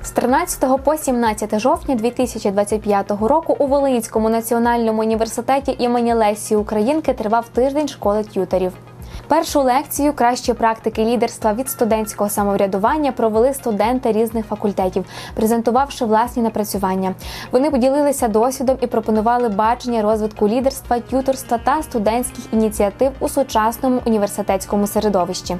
З 13 по 17 жовтня 2025 року у Волинському національному університеті імені Лесі Українки тривав тиждень школи т'юторів. Першу лекцію кращі практики лідерства від студентського самоврядування провели студенти різних факультетів, презентувавши власні напрацювання. Вони поділилися досвідом і пропонували бачення розвитку лідерства, т'юторства та студентських ініціатив у сучасному університетському середовищі.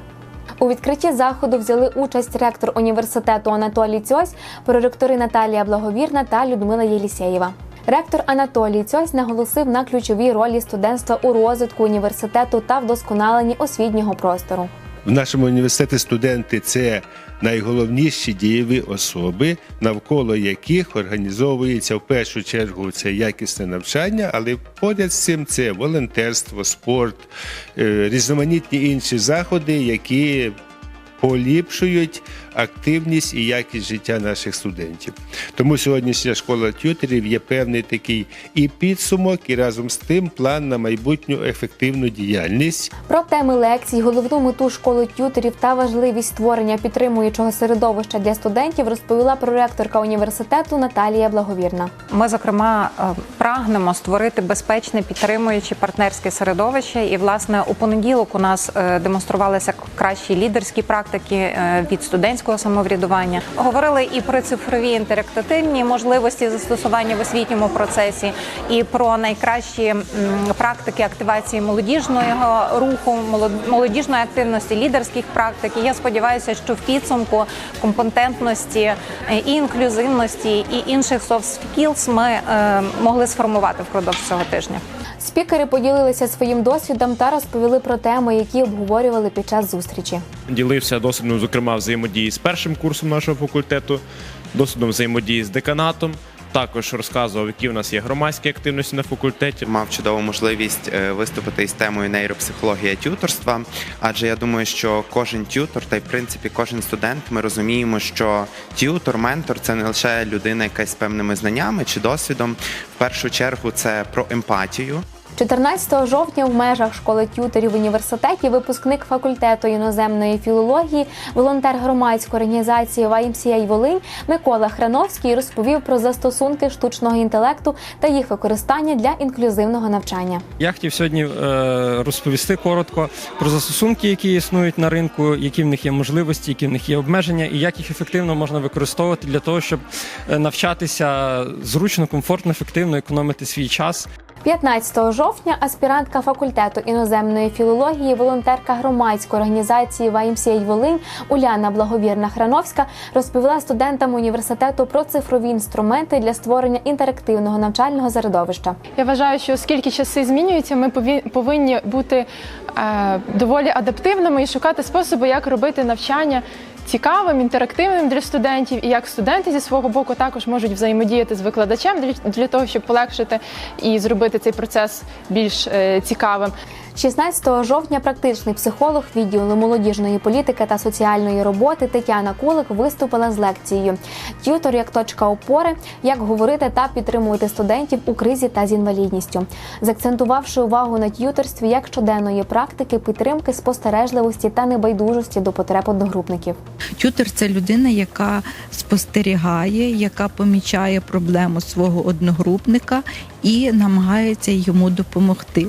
У відкритті заходу взяли участь ректор університету Анатолій Цьось, проректори Наталія Благовірна та Людмила Єлісєєва. Ректор Анатолій Цьось наголосив на ключовій ролі студентства у розвитку університету та вдосконаленні освітнього простору. В нашому університеті студенти це найголовніші дієві особи, навколо яких організовується в першу чергу це якісне навчання, але поряд з цим це волонтерство, спорт, е, різноманітні інші заходи, які поліпшують активність і якість життя наших студентів. Тому сьогоднішня школа т'ютерів є певний такий і підсумок, і разом з тим план на майбутню ефективну діяльність. Про теми лекцій, головну мету школи т'юторів та важливість створення підтримуючого середовища для студентів розповіла проректорка університету Наталія Благовірна. Ми, зокрема, е, прагнемо створити безпечне, підтримуюче партнерське середовище. І, власне, у понеділок у нас е, демонструвалися кращі лідерські практики е, від студентського самоврядування. Говорили і про цифрові інтерактивні можливості застосування в освітньому процесі, і про найкращі практики активації молодіжного руху, молод- молодіжної активності, лідерських практик. І я сподіваюся, що в підсумку компетентності е, і інклюзивності і інших soft skills ми е, могли сформувати впродовж цього тижня. Спікери поділилися своїм досвідом та розповіли про теми, які обговорювали під час зустрічі. Ділився досвідом, зокрема, взаємодії з першим курсом нашого факультету, досвідом взаємодії з деканатом. Також розказував, які у нас є громадські активності на факультеті. мав чудову можливість е, виступити із темою нейропсихологія тюторства. Адже я думаю, що кожен тютор, та й в принципі кожен студент, ми розуміємо, що тютор, ментор це не лише людина, якась з певними знаннями чи досвідом. В першу чергу це про емпатію. 14 жовтня в межах школи т'юторів в університеті випускник факультету іноземної філології, волонтер громадської організації YMCA Волинь Микола Храновський розповів про застосунки штучного інтелекту та їх використання для інклюзивного навчання. Я хотів сьогодні е, розповісти коротко про застосунки, які існують на ринку, які в них є можливості, які в них є обмеження, і як їх ефективно можна використовувати для того, щоб е, навчатися зручно, комфортно, ефективно, економити свій час. 15 жовтня аспірантка факультету іноземної філології, волонтерка громадської організації YMCA Волинь Уляна Благовірна Храновська розповіла студентам університету про цифрові інструменти для створення інтерактивного навчального середовища. Я вважаю, що оскільки часи змінюються, ми повинні бути е, доволі адаптивними і шукати способи, як робити навчання цікавим, інтерактивним для студентів, і як студенти зі свого боку також можуть взаємодіяти з викладачем для, того, щоб полегшити і зробити цей процес більш е, цікавим. 16 жовтня практичний психолог відділу молодіжної політики та соціальної роботи Тетяна Кулик виступила з лекцією Т'ютор як точка опори, як говорити та підтримувати студентів у кризі та з інвалідністю, закцентувавши увагу на т'юторстві як щоденної практики підтримки спостережливості та небайдужості до потреб одногрупників. Тютер це людина, яка спостерігає, яка помічає проблему свого одногрупника і намагається йому допомогти.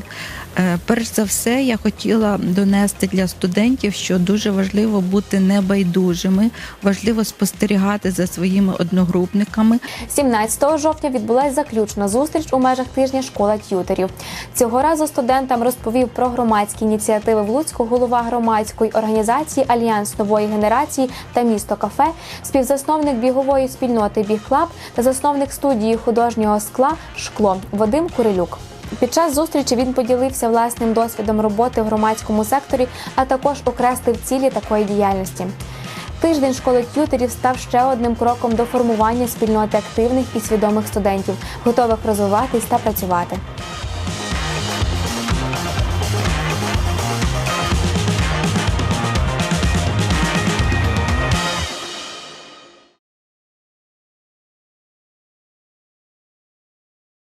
Е, Перш за все, я хотіла донести для студентів, що дуже важливо бути небайдужими, важливо спостерігати за своїми одногрупниками, 17 жовтня відбулася заключна зустріч у межах тижня школа т'ютерів. Цього разу студентам розповів про громадські ініціативи в Луцьку голова громадської організації Альянс нової генерації та місто кафе, співзасновник бігової спільноти Біг Клаб та засновник студії художнього скла Шкло Вадим Курилюк. Під час зустрічі він поділився власним досвідом роботи в громадському секторі, а також окреслив цілі такої діяльності. Тиждень школи т'ютерів став ще одним кроком до формування спільноти активних і свідомих студентів, готових розвиватись та працювати.